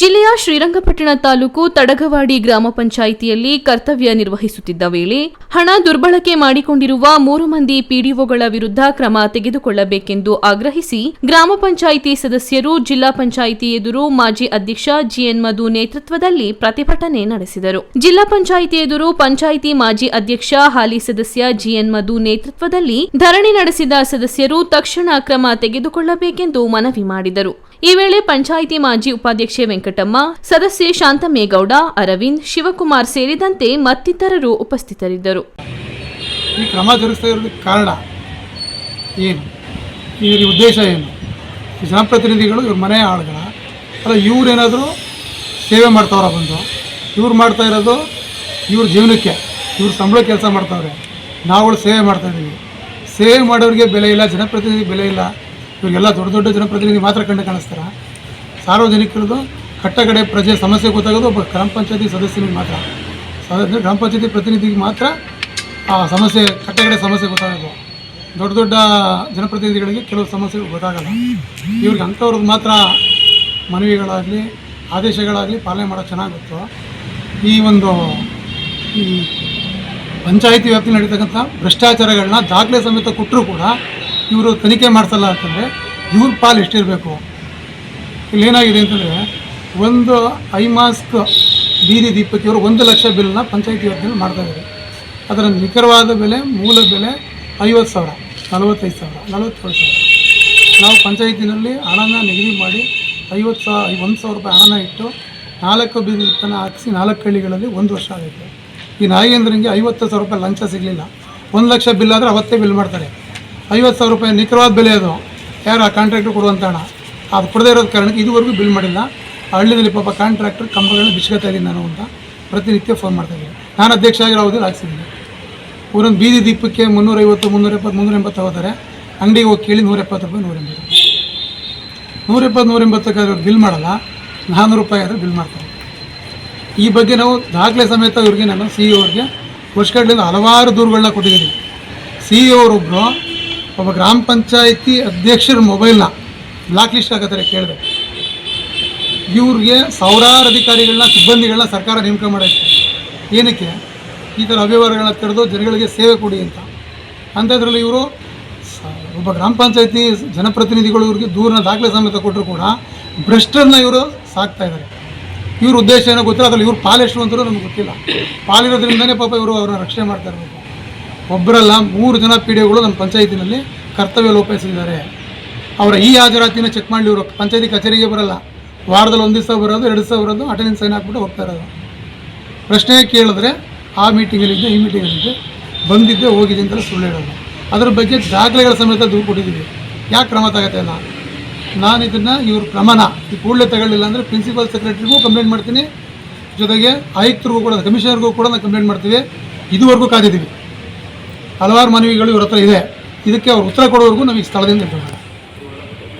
ಜಿಲ್ಲೆಯ ಶ್ರೀರಂಗಪಟ್ಟಣ ತಾಲೂಕು ತಡಗವಾಡಿ ಗ್ರಾಮ ಪಂಚಾಯಿತಿಯಲ್ಲಿ ಕರ್ತವ್ಯ ನಿರ್ವಹಿಸುತ್ತಿದ್ದ ವೇಳೆ ಹಣ ದುರ್ಬಳಕೆ ಮಾಡಿಕೊಂಡಿರುವ ಮೂರು ಮಂದಿ ಪಿಡಿಒಗಳ ವಿರುದ್ಧ ಕ್ರಮ ತೆಗೆದುಕೊಳ್ಳಬೇಕೆಂದು ಆಗ್ರಹಿಸಿ ಗ್ರಾಮ ಪಂಚಾಯಿತಿ ಸದಸ್ಯರು ಜಿಲ್ಲಾ ಪಂಚಾಯಿತಿ ಎದುರು ಮಾಜಿ ಅಧ್ಯಕ್ಷ ಜಿಎನ್ ಮಧು ನೇತೃತ್ವದಲ್ಲಿ ಪ್ರತಿಭಟನೆ ನಡೆಸಿದರು. ಜಿಲ್ಲಾ ಪಂಚಾಯಿತಿ ಎದುರು ಪಂಚಾಯಿತಿ ಮಾಜಿ ಅಧ್ಯಕ್ಷ ಹಾಲಿ ಸದಸ್ಯ ಜಿಎನ್ ಮಧು ನೇತೃತ್ವದಲ್ಲಿ ಧರಣಿ ನಡೆಸಿದ ಸದಸ್ಯರು ತಕ್ಷಣ ಕ್ರಮ ತೆಗೆದುಕೊಳ್ಳಬೇಕೆಂದು ಮನವಿ ಮಾಡಿದರು. ಈ ವೇಳೆ ಪಂಚಾಯಿತಿ ಮಾಜಿ ಉಪಾಧ್ಯಕ್ಷೆ ವೆಂಕಟಮ್ಮ, ಸದಸ್ಯೆ ಶಾಂತಮೇಗೌಡ ಅರವಿಂದ್, ಶಿವಕುಮಾರ್ ಸೇರಿದಂತೆ ಮತ್ತಿತರರು ಉಪಸ್ಥಿತರಿದ್ದರು. ಈ ಕ್ರಮ ಕಾರಣ ಏನು? ಇದರ ಉದ್ದೇಶ ಏನು? ಜನಪ್ರತಿನಿಧಿಗಳು, ಇವ್ರ ಮನೆಯ ಆಳುಗಳ, ಅಲ್ಲ ಇವ್ರೇನಾದರೂ ಸೇವೆ ಮಾಡ್ತಾವ್ರ ಬಂದು, ಇವ್ರು ಮಾಡ್ತಾ ಇರೋದು ಇವ್ರ ಜೀವನಕ್ಕೆ, ಇವ್ರ ಸಂಬಳ ಕೆಲಸ ಮಾಡ್ತಾವ್ರೆ. ನಾವುಗಳು ಸೇವೆ ಮಾಡ್ತಾ ಇದ್ದೀವಿ ಸೇವೆ ಮಾಡೋರಿಗೆ ಬೆಲೆ ಇಲ್ಲ ಜನಪ್ರತಿನಿಧಿ ಬೆಲೆ ಇಲ್ಲ. ಇವ್ರಿಗೆಲ್ಲ ದೊಡ್ಡ ದೊಡ್ಡ ಜನಪ್ರತಿನಿಧಿ ಮಾತ್ರ ಕಂಡು ಕಾಣಿಸ್ತಾರೆ. ಸಾರ್ವಜನಿಕರದು ಕಟ್ಟಕಡೆ ಪ್ರಜೆ ಸಮಸ್ಯೆ ಗೊತ್ತಾಗೋದು ಒಬ್ಬ ಗ್ರಾಮ ಪಂಚಾಯತಿ ಸದಸ್ಯನಿಗೆ ಮಾತ್ರ. ಗ್ರಾಮ ಪಂಚಾಯತಿ ಪ್ರತಿನಿಧಿಗೆ ಮಾತ್ರ ಆ ಸಮಸ್ಯೆ, ಕಟ್ಟಕಡೆ ಸಮಸ್ಯೆ ಗೊತ್ತಾಗೋದು. ದೊಡ್ಡ ದೊಡ್ಡ ಜನಪ್ರತಿನಿಧಿಗಳಿಗೆ ಕೆಲವು ಸಮಸ್ಯೆಗಳು ಗೊತ್ತಾಗಲ್ಲ. ಇವ್ರಿಗೆ ಅಂಥವ್ರದ್ದು ಮಾತ್ರ ಮನವಿಗಳಾಗಲಿ, ಆದೇಶಗಳಾಗಲಿ ಪಾಲನೆ ಮಾಡೋದು ಚೆನ್ನಾಗುತ್ತೋ ಈ ಒಂದು, ಈ ಪಂಚಾಯಿತಿ ವ್ಯಾಪ್ತಿ ನಡೀತಕ್ಕಂಥ ಭ್ರಷ್ಟಾಚಾರಗಳನ್ನ ದಾಖಲೆ ಸಮೇತ ಕೊಟ್ಟರೂ ಕೂಡ ಇವರು ತನಿಖೆ ಮಾಡಿಸಲ್ಲ ಅಂತಂದರೆ ಇವ್ರ ಪಾಲು ಎಷ್ಟಿರಬೇಕು? ಇಲ್ಲೇನಾಗಿದೆ ಅಂತಂದರೆ ಒಂದು ಐ ಮಾಸ್ಕ್ ಬೀದಿ ದೀಪಕ್ಕೆ ಇವರು ಒಂದು ಲಕ್ಷ ಬಿಲ್ನ ಪಂಚಾಯಿತಿ ವ್ಯಾಪ್ತಿಯಲ್ಲಿ ಮಾಡ್ತಾ ಇದ್ದಾರೆ. ಅದರ ನಿಖರವಾದ ಬೆಲೆ, ಮೂಲ ಬೆಲೆ ಐವತ್ತು ಸಾವಿರ, ನಲವತ್ತೈದು ಸಾವಿರ, ನಲವತ್ತೇಳು ಸಾವಿರ. ನಾವು ಪಂಚಾಯತಿನಲ್ಲಿ ಹಣನ ನಿಗದಿ ಮಾಡಿ ಐವತ್ತು ಸಾವಿರ ಒಂದು ಸಾವಿರ ರೂಪಾಯಿ ಹಣನ ಇಟ್ಟು ನಾಲ್ಕು ಬೀದಿ ದೀಪನ ಹಾಕಿಸಿ ನಾಲ್ಕು ಹಳ್ಳಿಗಳಲ್ಲಿ ಒಂದು ವರ್ಷ ಆಗೈತೆ ಈ ನಾಗೇಂದ್ರನಿಗೆ ಐವತ್ತು ಸಾವಿರ ರೂಪಾಯಿ ಲಂಚ ಸಿಗಲಿಲ್ಲ. ಒಂದು ಲಕ್ಷ ಬಿಲ್ ಆದರೆ ಅವತ್ತೇ ಬಿಲ್ ಮಾಡ್ತಾರೆ. ಐವತ್ತು ಸಾವಿರ ರೂಪಾಯಿ ನಿಖರವಾದ ಬೆಲೆ ಅದು. ಯಾರು ಆ ಕಾಂಟ್ರಾಕ್ಟ್ರು ಕೊಡುವಂಥ ಹಣ? ಅದು ಕೊಡದೇ ಇರೋದು ಕಾರಣಕ್ಕೆ ಇದುವರೆಗೂ ಬಿಲ್ ಮಾಡಿಲ್ಲ. ಹಳ್ಳಿಯಲ್ಲಿ ಪಾಪ ಕಾಂಟ್ರಾಕ್ಟರ್ ಕಂಬಗಳನ್ನ ಬಿಚ್ಕೊತಾ ಇದ್ದೀನಿ ನಾನು ಅಂತ ಪ್ರತಿನಿತ್ಯ ಫೋನ್ ಮಾಡ್ತಾ ಇದ್ದೀನಿ. ನಾನು ಅಧ್ಯಕ್ಷ ಆಗಿರೋ ಹಾಕ್ಸಿದ್ದೀನಿ. ಊರೊಂದು ಬೀದಿ ದೀಪಕ್ಕೆ ಮುನ್ನೂರೈವತ್ತು ಮುನ್ನೂರ ಎಪ್ಪತ್ತು ಮುನ್ನೂರ ಎಂಬತ್ತು ಹೋದರೆ ಅಂಗಡಿಗೆ ಹೋಗಿ ಕೇಳಿ ನೂರ ಎಪ್ಪತ್ತು ರೂಪಾಯಿ ನೂರ ಎಂಬತ್ತು ನೂರ ಎಪ್ಪತ್ತು ನೂರ ಎಂಬತ್ತಕ್ಕಾದ್ರೆ ಬಿಲ್ ಮಾಡಲ್ಲ. ನಾನ್ನೂರು ರೂಪಾಯಿ ಆದರೆ ಬಿಲ್ ಮಾಡ್ತಾರೆ. ಈ ಬಗ್ಗೆ ನಾವು ದಾಖಲೆ ಸಮೇತ ಇವ್ರಿಗೆ ನಾನು ಸಿ ಇ ಅವ್ರಿಗೆ ವರ್ಷಗಳಿಂದ ಹಲವಾರು ದೂರುಗಳನ್ನ ಕೊಟ್ಟಿದ್ದೀನಿ. ಸಿ ಇ ಅವರೊಬ್ಬರು ಒಬ್ಬ ಗ್ರಾಮ ಪಂಚಾಯಿತಿ ಅಧ್ಯಕ್ಷರ ಮೊಬೈಲ್ನ ಬ್ಲಾಕ್ ಲಿಸ್ಟ್ ಆಗತ್ತಾರೆ ಕೇಳಿದೆ. ಇವ್ರಿಗೆ ಸಾವಿರಾರು ಅಧಿಕಾರಿಗಳನ್ನ, ಸಿಬ್ಬಂದಿಗಳನ್ನ ಸರ್ಕಾರ ನೇಮಕ ಮಾಡೈತೆ. ಏನಕ್ಕೆ? ಈ ಥರ ಅವ್ಯವಹಾರಗಳನ್ನ ತಡೆದು ಜನಗಳಿಗೆ ಸೇವೆ ಕೊಡಿ ಅಂತ. ಅಂಥದ್ರಲ್ಲಿ ಇವರು ಒಬ್ಬ ಗ್ರಾಮ ಪಂಚಾಯಿತಿ ಜನಪ್ರತಿನಿಧಿಗಳು ಇವ್ರಿಗೆ ದೂರನ ದಾಖಲೆ ಸಮೇತ ಕೊಟ್ಟರು ಕೂಡ ಭ್ರಷ್ಟರನ್ನ ಇವರು ಸಾಕ್ತಾ ಇದ್ದಾರೆ ಇವ್ರ ಉದ್ದೇಶ ಏನೋ ಗೊತ್ತಿಲ್ಲ, ಅದರಲ್ಲಿ ಇವ್ರು ಪಾಲೆಷ್ಟು ಅಂತಲೂ ನಮ್ಗೆ ಗೊತ್ತಿಲ್ಲ. ಪಾಲಿರೋದ್ರಿಂದನೇ ಪಾಪ ಇವರು ಅವ್ರನ್ನ ರಕ್ಷಣೆ ಮಾಡ್ತಾ ಇರಬೇಕು. ಒಬ್ಬರಲ್ಲ, ಮೂರು ಜನ ಪಿ ಡಿಒಗಳು ನಮ್ಮ ಪಂಚಾಯತಿನಲ್ಲಿ ಕರ್ತವ್ಯ ಲೋಪಿಸಿದ್ದಾರೆ. ಅವರ ಈ ಹಾಜರಾತಿನ ಚೆಕ್ ಮಾಡಲಿ ಇವರು ಪಂಚಾಯತಿ ಕಚೇರಿಗೆ ಬರಲ್ಲ. ವಾರದಲ್ಲಿ ಒಂದು ದಿವಸ ಬರೋದು, ಎರಡು ದಿವಸ ಬರೋದು ಅಟೆಂಡೆನ್ಸ್ ಸೈನ್ ಹಾಕ್ಬಿಟ್ಟು ಹೋಗ್ತಾ ಇರೋದು. ಪ್ರಶ್ನೆ ಕೇಳಿದ್ರೆ ಆ ಮೀಟಿಂಗಲ್ಲಿದ್ದೆ ಈ ಮೀಟಿಂಗಲ್ಲಿದ್ದೆ ಬಂದಿದ್ದೆ ಹೋಗಿದೆ ಅಂತ ಸುಳ್ಳು ಹೇಳೋದು. ಅದ್ರ ಬಗ್ಗೆ ದಾಖಲೆಗಳ ಸಮೇತ ದೂರು ಕೊಟ್ಟಿದ್ದೀವಿ. ಯಾಕೆ ಕ್ರಮ ತಗೋತಾ ಅಲ್ಲ? ನಾನು ಇದನ್ನು ಇವ್ರ ಕ್ರಮನ ಈ ಕೂಡಲೇ ತಗೊಳ್ಳಿಲ್ಲ ಅಂದರೆ ಪ್ರಿನ್ಸಿಪಲ್ ಸೆಕ್ರೆಟರಿಗೂ ಕಂಪ್ಲೇಂಟ್ ಮಾಡ್ತೀನಿ. ಜೊತೆಗೆ ಆಯುಕ್ತರಿಗೂ ಕೂಡ ಕಮಿಷನರ್ಗೂ ಕೂಡ ನಾನು ಕಂಪ್ಲೇಂಟ್ ಮಾಡ್ತೀವಿ. ಇದುವರೆಗೂ ಕಾದಿದ್ದೀವಿ. ಹಲವಾರು ಮನವಿಗಳು ಇವರ ಹತ್ರ ಇದೆ. ಇದಕ್ಕೆ ಅವ್ರು ಉತ್ತರ ಕೊಡೋವರೆಗೂ ನಮಗೆ ಸ್ಥಳದಿಂದ